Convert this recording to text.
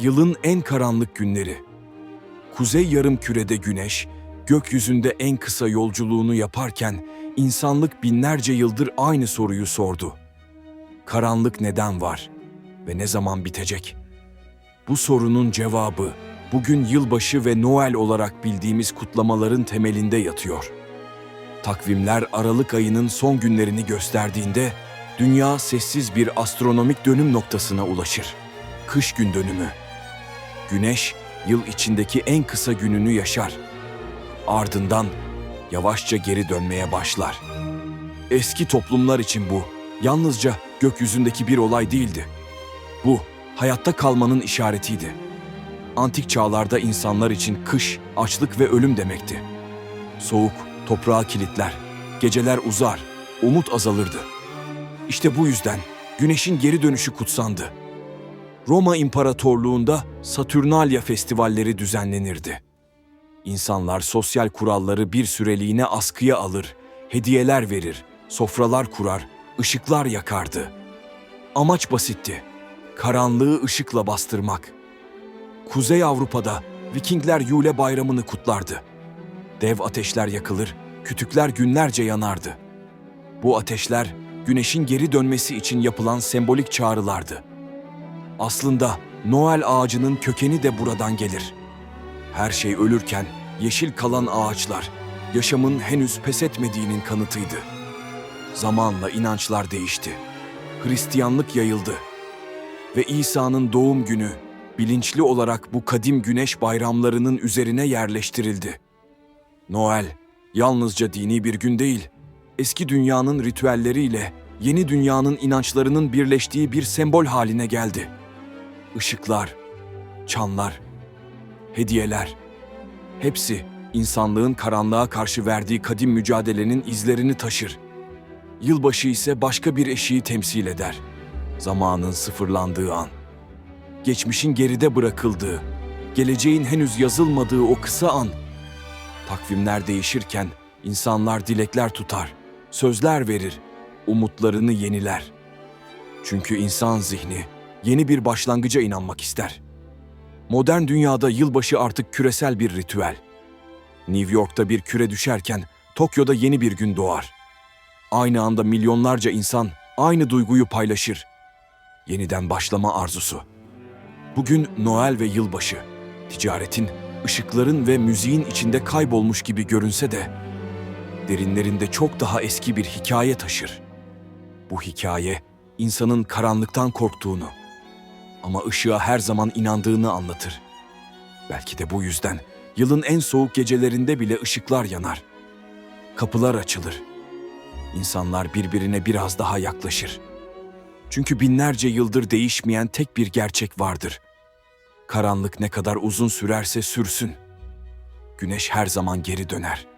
Yılın en karanlık günleri. Kuzey yarımkürede güneş, gökyüzünde en kısa yolculuğunu yaparken insanlık binlerce yıldır aynı soruyu sordu. Karanlık neden var ve ne zaman bitecek? Bu sorunun cevabı bugün yılbaşı ve Noel olarak bildiğimiz kutlamaların temelinde yatıyor. Takvimler Aralık ayının son günlerini gösterdiğinde dünya sessiz bir astronomik dönüm noktasına ulaşır. Kış gün dönümü. Güneş yıl içindeki en kısa gününü yaşar. Ardından yavaşça geri dönmeye başlar. Eski toplumlar için bu yalnızca gökyüzündeki bir olay değildi. Bu hayatta kalmanın işaretiydi. Antik çağlarda insanlar için kış, açlık ve ölüm demekti. Soğuk, toprağı kilitler, geceler uzar, umut azalırdı. İşte bu yüzden güneşin geri dönüşü kutsandı. Roma İmparatorluğunda Satürnalia festivalleri düzenlenirdi. İnsanlar sosyal kuralları bir süreliğine askıya alır, hediyeler verir, sofralar kurar, ışıklar yakardı. Amaç basitti. Karanlığı ışıkla bastırmak. Kuzey Avrupa'da Vikingler Yule bayramını kutlardı. Dev ateşler yakılır, kütükler günlerce yanardı. Bu ateşler güneşin geri dönmesi için yapılan sembolik çağrılardı. Aslında Noel ağacının kökeni de buradan gelir. Her şey ölürken yeşil kalan ağaçlar yaşamın henüz pes etmediğinin kanıtıydı. Zamanla inançlar değişti. Hristiyanlık yayıldı ve İsa'nın doğum günü bilinçli olarak bu kadim güneş bayramlarının üzerine yerleştirildi. Noel yalnızca dini bir gün değil, eski dünyanın ritüelleriyle yeni dünyanın inançlarının birleştiği bir sembol haline geldi. Işıklar, çanlar, hediyeler, hepsi insanlığın karanlığa karşı verdiği kadim mücadelenin izlerini taşır. Yılbaşı ise başka bir eşiği temsil eder. Zamanın sıfırlandığı an. Geçmişin geride bırakıldığı, geleceğin henüz yazılmadığı o kısa an. Takvimler değişirken insanlar dilekler tutar, sözler verir, umutlarını yeniler. Çünkü insan zihni yeni bir başlangıca inanmak ister. Modern dünyada yılbaşı artık küresel bir ritüel. New York'ta bir küre düşerken Tokyo'da yeni bir gün doğar. Aynı anda milyonlarca insan aynı duyguyu paylaşır. Yeniden başlama arzusu. Bugün Noel ve yılbaşı. Ticaretin, ışıkların ve müziğin içinde kaybolmuş gibi görünse de derinlerinde çok daha eski bir hikaye taşır. Bu hikaye insanın karanlıktan korktuğunu ama ışığa her zaman inandığını anlatır. Belki de bu yüzden yılın en soğuk gecelerinde bile ışıklar yanar. Kapılar açılır. İnsanlar birbirine biraz daha yaklaşır. Çünkü binlerce yıldır değişmeyen tek bir gerçek vardır. Karanlık ne kadar uzun sürerse sürsün, güneş her zaman geri döner.''